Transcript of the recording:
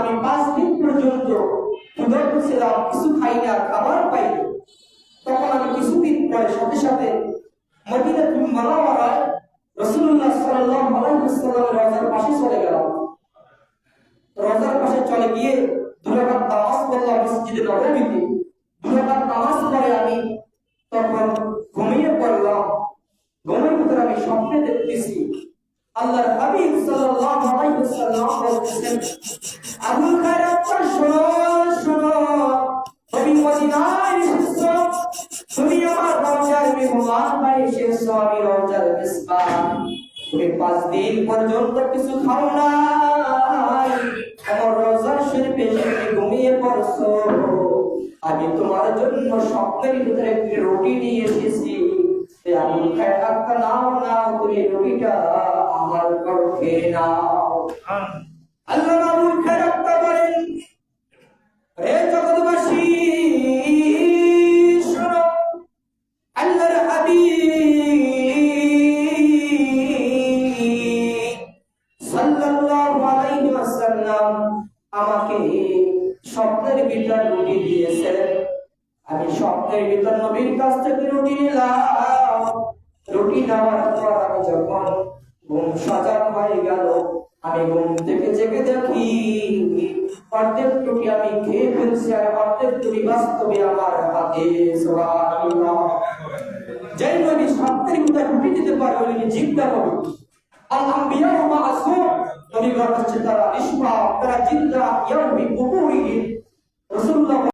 আমি পাঁচ দিন পর্যন্ত কিছু খাই না খাবার পাই তখন আমি কিছুদিন পরে সাথে সাথে মদিনা তুমি মারা রসুল্লাহ পাশে চলে পাশে চলে গিয়ে মসজিদে নবমীতে। আমি তখন ঘুমিয়ে পড়লাম। ঘুমের ভিতরে আমি স্বপ্নে দেখতেছি, আল্লাহর হাবিব আবুল শোনো শোনো। তুমি মদিনায় এসেছ তুমি আমার রওজার মেহমান এসেছ আমি রওজার মেজবান। তুমি পাঁচ দিন পর্যন্ত কিছু খাও নাই আমার রওজার শরীফে তুমি ঘুমিয়ে পড়ছো। আমি তোমার জন্য স্বপ্নের ভিতরে একটি রুটি নিয়ে এসেছি। সে আবুল খায়রাত নাও নাও তুমি রুটিটা আমার করো খেয়ে নাও আল্লাহ আমাকে স্বপ্নের ভিতর রুটি দিয়েছেন আমি স্বপ্নের ভিতর নবীর কাছ থেকে রুটি নিলাম। রুটি নেওয়ার পর আমি যখন ঘুম সজাগ হয়ে গেল, আমি ঘুম থেকে জেগে দেখি, অর্ধেক রুটি আমি খেয়ে ফেলছি আর অর্ধেক রুটি বাস্তবে আমার হাতে। যেই নবী স্বপ্নের ভিতর রুটি দিতে পারে ওই নবী জিন্দা নবী আল আম্বিয়া ওয়া মাসুম নবী হচ্ছে তারা নিষ্পাপ তারা জিন্দা ইয়াউমি কুবুরিহিম রাসূলুল্লাহ